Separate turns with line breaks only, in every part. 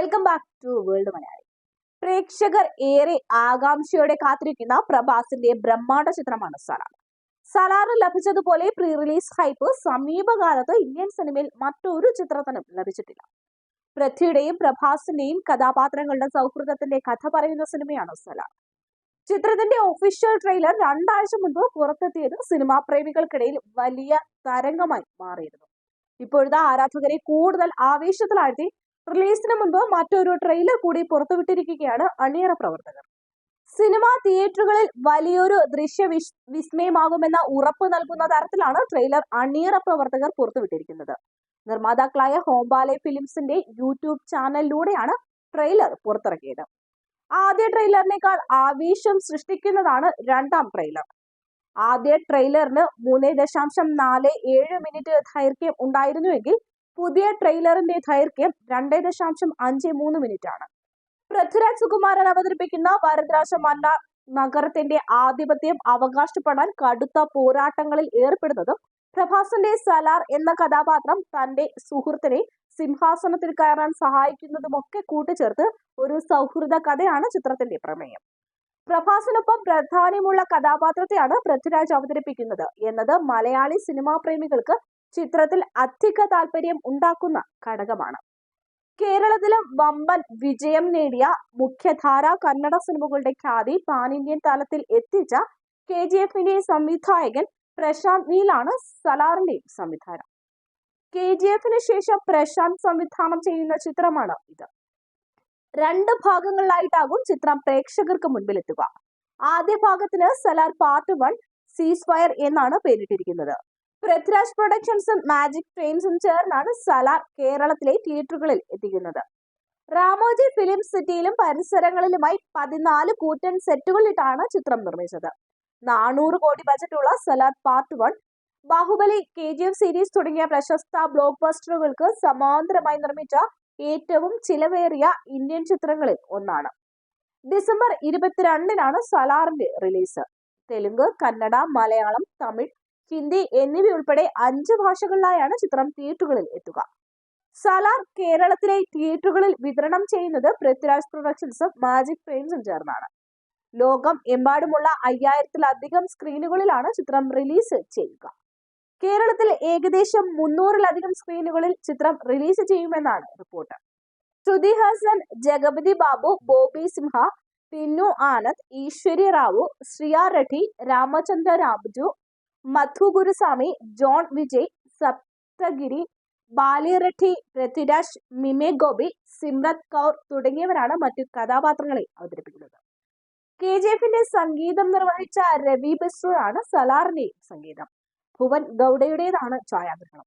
Welcome back to world Malayali പ്രേക്ഷകർ ഏറെ ആകാംക്ഷയോടെ കാത്തിരിക്കുന്ന പ്രഭാസിന്റെ ബ്രഹ്മാണ്ഡ ചിത്രമാണ് സലാർ. സലാറിന് ലഭിച്ചതുപോലെ പ്രീ റിലീസ് ഹൈപ്പ് സമീപകാലത്ത് ഇന്ത്യൻ സിനിമയിൽ മറ്റൊരു ചിത്രത്തിനും ലഭിച്ചിട്ടില്ല. പൃഥ്വിയുടെയും പ്രഭാസിന്റെയും കഥാപാത്രങ്ങളുടെ സൗഹൃദത്തിന്റെ കഥ പറയുന്ന സിനിമയാണ് സലാർ. ചിത്രത്തിന്റെ ഒഫീഷ്യൽ ട്രെയിലർ രണ്ടാഴ്ച മുൻപ് പുറത്തെത്തിയത് സിനിമാ പ്രേമികൾക്കിടയിൽ വലിയ തരംഗമായി മാറിയിരുന്നു. ഇപ്പോഴത്തെ ആരാധകരെ കൂടുതൽ ആവേശത്തിലാഴ്ത്തി റിലീസിന് മുൻപ് മറ്റൊരു ട്രെയിലർ കൂടി പുറത്തുവിട്ടിരിക്കുകയാണ് അണിയറ പ്രവർത്തകർ. സിനിമ തിയേറ്ററുകളിൽ വലിയൊരു ദൃശ്യ വിസ് വിസ്മയമാകുമെന്ന ഉറപ്പ് നൽകുന്ന തരത്തിലാണ് ട്രെയിലർ അണിയറ പ്രവർത്തകർ പുറത്തുവിട്ടിരിക്കുന്നത്. നിർമ്മാതാക്കളായ ഹോംബാലെ ഫിലിംസിന്റെ യൂട്യൂബ് ചാനലിലൂടെയാണ് ട്രെയിലർ പുറത്തിറക്കിയത്. ആദ്യ ട്രെയിലറിനേക്കാൾ ആവേശം സൃഷ്ടിക്കുന്നതാണ് രണ്ടാം ട്രെയിലർ ആദ്യ ട്രെയിലറിന് മൂന്ന് ദശാംശം നാല് ഏഴ് മിനിറ്റ് ദൈർഘ്യം ഉണ്ടായിരുന്നുവെങ്കിൽ പുതിയ ട്രെയിലറിന്റെ ദൈർഘ്യം രണ്ടേ ദശാംശം അഞ്ച് മൂന്ന് മിനിറ്റ് ആണ് പൃഥ്വിരാജ് സുകുമാരൻ അവതരിപ്പിക്കുന്ന വരദരാജ മന്ന നഗരത്തിന്റെ ആധിപത്യം അവകാശപ്പെടാൻ കടുത്ത പോരാട്ടങ്ങളിൽ ഏർപ്പെടുന്നതും പ്രഭാസിന്റെ സലാർ എന്ന കഥാപാത്രം തന്റെ സുഹൃത്തിനെ സിംഹാസനത്തിൽ കയറാൻ സഹായിക്കുന്നതുമൊക്കെ കൂട്ടിച്ചേർത്ത് ഒരു സൗഹൃദ കഥയാണ് ചിത്രത്തിന്റെ പ്രമേയം. പ്രഭാസിനൊപ്പം പ്രാധാന്യമുള്ള കഥാപാത്രത്തെയാണ് പൃഥ്വിരാജ് അവതരിപ്പിക്കുന്നത്. എന്നത് മലയാളി സിനിമാ പ്രേമികൾക്ക് ചിത്രത്തിൽ അധിക താല്പര്യം ഉണ്ടാക്കുന്ന ഘടകമാണ്. കേരളത്തിലും വമ്പൻ വിജയം നേടിയ മുഖ്യധാര കന്നഡ സിനിമകളുടെ ഖ്യാതി പാൻ ഇന്ത്യൻ തലത്തിൽ എത്തിച്ച കെ ജി എഫിന്റെ സംവിധായകൻ പ്രശാന്ത് നീലാണ് സലാറിന്റെയും സംവിധാനം. കെ ജി എഫിന് ശേഷം പ്രശാന്ത് സംവിധാനം ചെയ്യുന്ന ചിത്രമാണ് ഇത്. രണ്ട് ഭാഗങ്ങളിലായിട്ടാകും ചിത്രം പ്രേക്ഷകർക്ക് മുൻപിലെത്തുക. ആദ്യ ഭാഗത്തിന് Salaar part one ceasefire എന്നാണ് പേരിട്ടിരിക്കുന്നത്. പൃഥ്വിരാജ് പ്രൊഡക്ഷൻസും മാജിക് ട്രെയിൻസും ചേർന്നാണ് സലാർ കേരളത്തിലെ തിയേറ്ററുകളിൽ എത്തിക്കുന്നത്. രാമോജി ഫിലിം സിറ്റിയിലും പരിസരങ്ങളിലുമായി പതിനാല് കൂറ്റൻ സെറ്റുകളിട്ടാണ് ചിത്രം നിർമ്മിച്ചത്. നാനൂറ് കോടി ബജറ്റുള്ള Salaar part one Baahubali K G F series തുടങ്ങിയ പ്രശസ്ത ബ്ലോക്ക് ബസ്റ്ററുകൾക്ക് സമാന്തരമായി നിർമ്മിച്ച ഏറ്റവും ചിലവേറിയ ഇന്ത്യൻ ചിത്രങ്ങളിൽ ഒന്നാണ്. ഡിസംബർ ഇരുപത്തിരണ്ടിനാണ് സലാറിന്റെ റിലീസ് തെലുങ്ക് കന്നഡ മലയാളം തമിഴ് ഹിന്ദി എന്നിവയുൾപ്പെടെ അഞ്ച് ഭാഷകളിലായാണ് ചിത്രം തിയേറ്ററുകളിൽ എത്തുക. സലാർ കേരളത്തിലെ തിയേറ്ററുകളിൽ വിതരണം ചെയ്യുന്നത് പൃഥ്വിരാജ് പ്രൊഡക്ഷൻസും മാജിക് ഫ്രെയിംസും ചേർന്നാണ്. ലോകം എമ്പാടുമുള്ള അയ്യായിരത്തിലധികം സ്ക്രീനുകളിലാണ് ചിത്രം റിലീസ് ചെയ്യുക. കേരളത്തിൽ ഏകദേശം മുന്നൂറിലധികം സ്ക്രീനുകളിൽ ചിത്രം റിലീസ് ചെയ്യുമെന്നാണ് റിപ്പോർട്ട്. ശ്രുതി ഹസൻ ജഗപതി ബാബു ബോബി സിംഹ പിന്നു ആനന്ദ് ഈശ്വരി റാവു ശ്രിയ റെഡ്ഡി രാമചന്ദ്ര രാംജു മധു ഗുരുസ്വാമി ജോൺ വിജയ് സപ്തഗിരി ബാലി റെഡ്ഡി പൃഥ്വിരാജ് മിമെ ഗോപി സിമ്രത് കൗർ തുടങ്ങിയവരാണ് മറ്റു കഥാപാത്രങ്ങളെ അവതരിപ്പിക്കുന്നത്. കെ ജി എഫിന്റെ സംഗീതം നിർവഹിച്ച രവി ബസ്രു സലാറിന്റെ സംഗീതം. ഭുവൻ ഗൗഡയുടേതാണ് ഛായാഗ്രഹണം.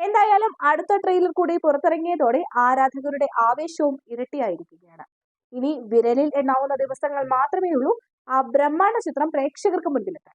എന്തായാലും അടുത്ത ട്രെയിലർ കൂടി പുറത്തിറങ്ങിയതോടെ ആരാധകരുടെ ആവേശവും ഇരട്ടിയായിരിക്കുകയാണ്. ഇനി വിരലിൽ എണ്ണാവുന്ന ദിവസങ്ങൾ മാത്രമേ ഉള്ളൂ ആ ബ്രഹ്മാണ്ഡ ചിത്രം പ്രേക്ഷകർക്ക് മുൻപിലെത്താൻ.